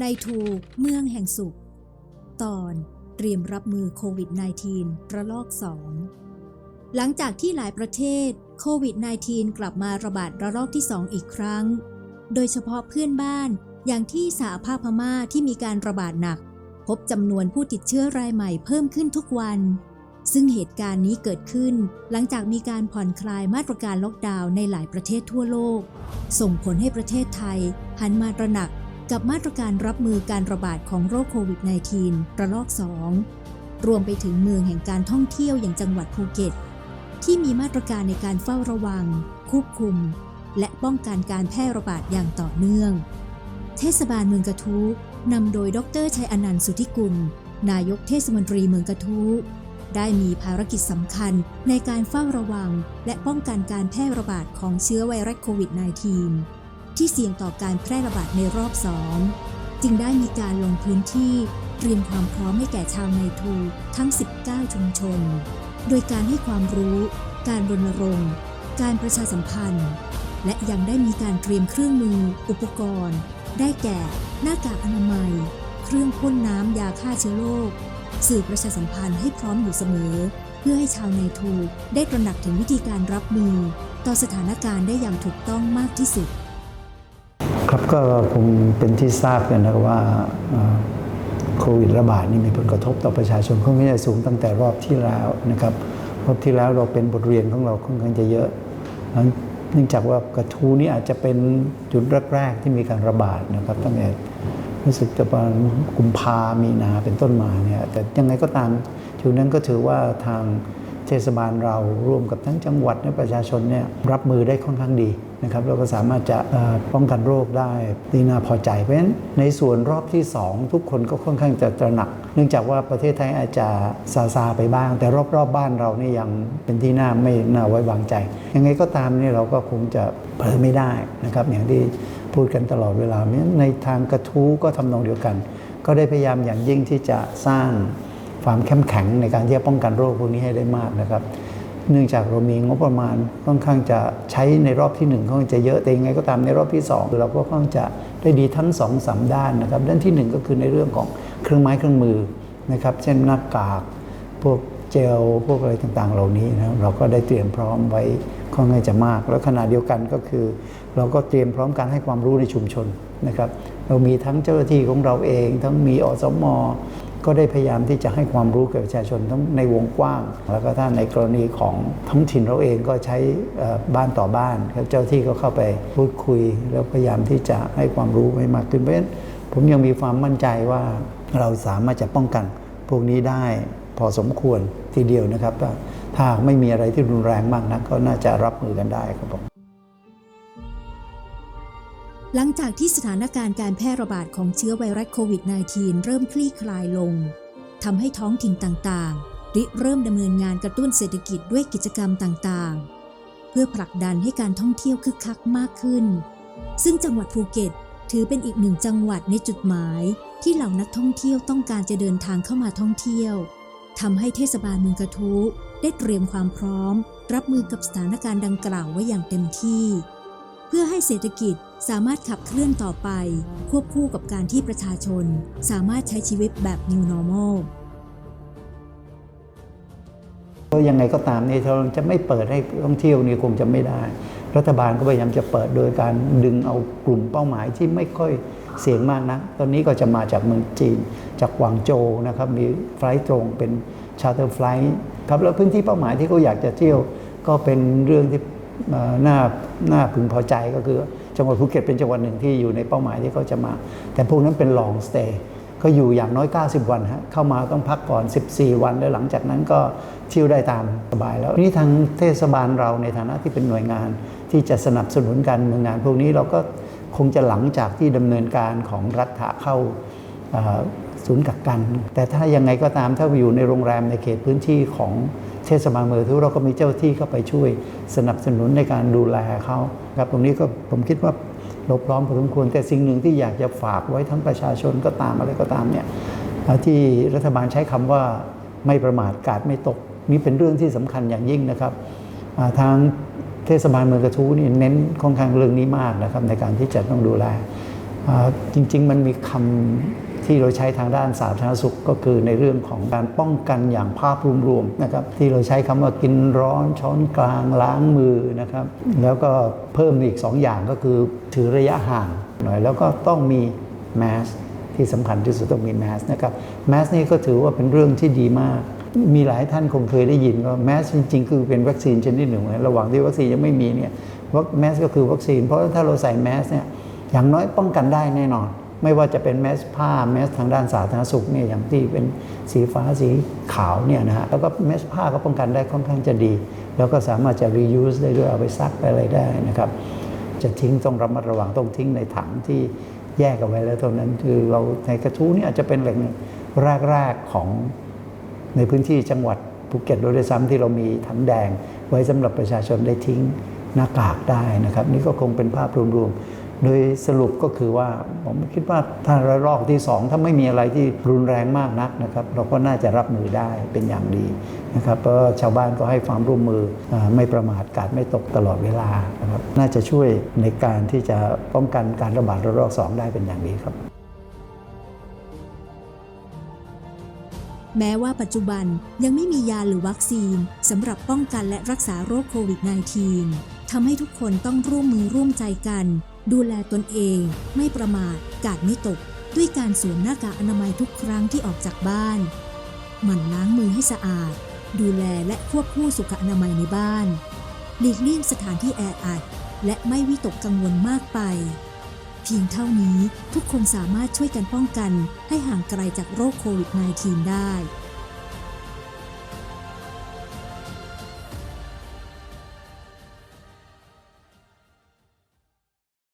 ในทูเมืองแห่งสุข ตอนเตรียมรับมือโควิด -19 ระลอก2หลังจากที่หลายประเทศโควิด -19 กลับมาระบาดระลอกที่2อีกครั้ง โดยเฉพาะเพื่อนบ้านอย่างที่สหภาพพม่าที่มีการระบาดหนัก พบจำนวนผู้ติดเชื้อรายใหม่เพิ่มขึ้นทุกวัน ซึ่งเหตุการณ์นี้เกิดขึ้น หลังจากมีการผ่อนคลายมาตรการล็อกดาวน์ในหลายประเทศทั่วโลก ส่งผลให้ประเทศไทยหันมาตระหนัก กับมาตรการรับมือการระบาดของโรคโควิด -19 ระลอก 2 รวมไปถึงเมืองแห่งการท่องเที่ยวอย่างจังหวัดภูเก็ต ที่มีมาตรการในการเฝ้าระวัง ควบคุม และป้องกันการแพร่ระบาดอย่างต่อเนื่อง เทศบาลเมืองกระทู้นำโดยดรชัยอนันต์สุทธิกุล นายกเทศมนตรีเมืองกระทู้ได้มีภารกิจสำคัญในการเฝ้าระวัง และป้องกันการแพร่ระบาดของเชื้อไวรัสโควิด -19 ที่เสี่ยงต่อการแพร่ระบาดในรอบสองจึงได้มีการลงพื้นที่เตรียมความพร้อมให้แก่ชาวไนทูทั้ง 19 ชุมชน โดยการให้ความรู้ การรณรงค์ การประชาสัมพันธ์ และยังได้มีการเตรียมเครื่องมือ อุปกรณ์ ได้แก่ หน้ากากอนามัย เครื่องพ่นน้ำยาฆ่าเชื้อโรค สื่อประชาสัมพันธ์ให้พร้อมอยู่เสมอ เพื่อให้ชาวไนทูได้ตระหนักถึงวิธีการรับมือ ต่อสถานการณ์ได้อย่างถูกต้องมากที่สุด ครับก็คงเป็นที่ทราบกันนะครับว่าโควิดระบาดนี่มีผลกระทบต่อประชาชนค่อนข้างจะสูงตั้งแต่รอบที่แล้วนะครับรอบที่แล้วเราเป็นบทเรียนของเราค่อนข้างจะเยอะแล้วเนื่องจากว่ากระทู้นี่อาจจะเป็นจุดแรกๆที่มีการระบาดนะครับตั้งแต่รู้สึกจะประมาณกุมภามีนาเป็นต้นมาเนี่ยแต่ยังไงก็ตามจุดนั้นก็ถือว่าทาง เทศบาลเราร่วมกับทั้งจังหวัดและประชาชนเนี่ยรับมือได้ค่อนข้างดีนะครับแล้วก็สามารถจะป้องกันโรคได้ที่น่าพอใจ เพราะฉะนั้นในส่วนรอบที่ 2 ทุกคนก็ค่อนข้างจะตระหนัก เนื่องจากว่าประเทศไทยอาจจะซาซาไปบ้าง แต่รอบๆบบ้านเรานี่ยังเป็นที่น่าไม่น่าไว้วางใจ ยังไงก็ตามนี่เราก็คงจะเผลอไม่ได้นะครับอย่างที่พูดกันตลอดเวลาเนั้นในทางกระทู้ก็ทำนองเดียวกัน ก็ได้พยายามอย่างยิ่งที่จะสร้าง ความเข้มแข็งในการที่จะป้องกันโรคพวกนี้ให้ได้มากนะครับ เนื่องจากเรามีงบประมาณค่อนข้างจะใช้ในรอบที่หนึ่งค่อนข้างจะเยอะแต่ยังไงก็ตามในรอบที่สองเราก็ค่อนข้างจะได้ดีทั้งสองสามด้านนะครับ ด้านที่หนึ่งก็คือในเรื่องของเครื่องไม้เครื่องมือนะครับเช่นหน้ากากพวกเจลพวกอะไรต่างๆ เหล่านี้นะเราก็ได้เตรียมพร้อมไว้ค่อนข้างจะมาก แล้วขณะเดียวกันก็คือ เราก็เตรียมพร้อมการให้ความรู้ในชุมชนนะครับ เรามีทั้งเจ้าหน้าที่ของเราเอง ทั้งมีอสม ก็ได้พยายามที่จะให้ความรู้แกับประชาชนทั้งในวงกว้าง แล้วก็ถ้าในกรณีของท้องถิ่นเราเองก็ใช้บ้านต่อบ้านครับเจ้าที่ก็เข้าไปพูดคุย แล้วพยายามที่จะให้ความรู้ให้มากขึ้นเพราะฉะนั้นผมยังมีความมั่นใจว่าเราสามารถจะป้องกันพวกนี้ได้พอสมควรทีเดียวนะครับถ้าถ้าไม่มีอะไรที่รุนแรงมากนักก็น่าจะรับมือกันได้ครับผม หลังจากที่สถานการณ์การแพร่ระบาดของเชื้อไวรัสโควิด -19 เริ่มคลี่คลายลงทำให้ท้องถิ่นต่างๆริเริ่มดำเนินงานกระตุ้นเศรษฐกิจด้วยกิจกรรมต่างๆ เพื่อผลักดันให้การท่องเที่ยวคึกคักมากขึ้น ซึ่งจังหวัดภูเก็ตถือเป็นอีกหนึ่งจังหวัดในจุดหมาย ที่เหล่านักท่องเที่ยวต้องการจะเดินทางเข้ามาท่องเที่ยวทำให้เทศบาลเมืองกระทู้ได้เตรียมความพร้อม รับมือกับสถานการณ์ดังกล่าวไว้อย่างเต็มที่ เพื่อให้เศรษฐกิจ สามารถขับเคลื่อนต่อไป ควบคู่กับการที่ประชาชน สามารถใช้ชีวิตแบบ New Normal ก็ยังไงก็ตามเนี่ยเราจะไม่เปิดให้ท่องเที่ยวนี่คงจะไม่ได้ รัฐบาลก็พยายามจะเปิดโดยการดึงเอากลุ่มเป้าหมายที่ไม่ค่อยเสี่ยงมากนะตอนนี้ก็จะมาจากเมืองจีน จากกวางโจวนะครับ มีไฟล์ตรงเป็นชาร์เตอร์ไฟล์ครับ แล้วพื้นที่เป้าหมายที่เขาอยากจะเที่ยวก็เป็นเรื่องที่น่าน่าพึงพอใจก็คือ จังหวัดภูเก็ตเป็นจังหวัดหนึ่งที่อยู่ในเป้าหมายที่เขาจะมา แต่พวกนั้นเป็น long stay ก็อยู่อย่างน้อย 90 วันฮะเข้ามาต้องพักก่อน 14 วัน แล้วหลังจากนั้นก็เที่ยวได้ตามสบายแล้วนี่ทางเทศบาลเราในฐานะที่เป็นหน่วยงาน ที่จะสนับสนุนการเนินงงาน พวกนี้เราก็คงจะหลังจากที่ดำเนินการของรัฐะเข้าศูนย์กักกัน แต่ถ้ายังไงก็ตามถ้าอยู่ในโรงแรมในเขตพื้นที่ของ เทศบาลเมืองทุกเราก็มีเจ้าที่เข้าไปช่วยสนับสนุนในการดูแลเขาครับตรงนี้ก็ผมคิดว่าลบล้อมพอสมควรแต่สิ่งหนึ่งที่อยากจะฝากไว้ทั้งประชาชนก็ตามอะไรก็ตามเนี่ยที่รัฐบาลใช้คำว่าไม่ประมาทกาดไม่ตก นี่เป็นเรื่องที่สำคัญอย่างยิ่งนะครับทางเทศบาลเมืองกระทู้นี่เน้นค่อนข้างเรื่องนี้มากนะครับในการที่จะต้องดูแลจริง ๆ มันมีคำ ที่เราใช้ทางด้านสาธารณสุขก็คือในเรื่องของการป้องกันอย่างภาพรวมๆนะครับที่เราใช้คำว่ากินร้อนช้อนกลางล้างมือนะครับแล้วก็เพิ่มอีก 2ออย่างก็คือถือระยะห่างหน่อยแล้วก็ต้องมีแมสที่สำคัญที่สุดต้องมีแมสนะครับแมสนี่ก็ถือว่าเป็นเรื่องที่ดีมากมีหลายท่านคงเคยได้ยินว่าแมสจริงๆ คือเป็นวัคซีนชนิดหนึ่งนะระหว่างที่วัคซีนยังไม่มีเนี่ยวัคแมสก็คือวัคซีน เพราะถ้าเราใส่แมสเนี่ยอย่างน้อยป้องกันได้แน่นอน ไม่ว่าจะเป็นแมสผ้าแมสทางด้านสาธารณสุขเนี่ยอย่างที่เป็นสีฟ้าสีขาวเนี่ยนะฮะแล้วก็แมสผ้าก็ป้องกันได้ค่อนข้างจะดี แล้วก็สามารถจะ reuse ได้ด้วยเอาไปซักไปอะไรได้นะครับ จะทิ้งต้องระมัดระวังต้องทิ้งในถังที่แยกเอาไว้แล้วเท่านั้นคือเราในกระทู้นี่อาจจะเป็นแหล่งแรกๆของในพื้นที่จังหวัดภูเก็ตโดยด้วยซ้ำที่เรามีถังแดง ไว้สำหรับประชาชนได้ทิ้งหน้ากากได้นะครับ นี่ก็คงเป็นภาพรวมๆ โดยสรุปก็คือว่าผมคิดว่าถ้าระลอกที่สองถ้าไม่มีอะไรที่รุนแรงมากนักนะครับเราก็น่าจะรับมือได้เป็นอย่างดีนะครับเพราะชาวบ้านก็ให้ความร่วมมืออไม่ประมาทกาดไม่ตกตลอดเวลานะครับน่าจะช่วยในการที่จะป้องกันการระบาดระลอกสองได้เป็นอย่างดีครับ แม้ว่าปัจจุบันยังไม่มียาหรือวัคซีนสำหรับป้องกันและรักษาโรคโควิด -19 ทำให้ทุกคนต้องร่วมมือร่วมใจกัน ดูแลตนเองไม่ประมาทกาดไม่ตก ด้วยการสวมหน้ากากอนามัยทุกครั้งที่ออกจากบ้าน หมั่นล้างมือให้สะอาด ดูแลและควบคู่สุขอนามัยในบ้าน หลีกเลี่ยงสถานที่แออัด และไม่วิตกกังวลมากไป เพียงเท่านี้ทุกคนสามารถช่วยกันป้องกันให้ห่างไกลจากโรคโควิด -19 ได้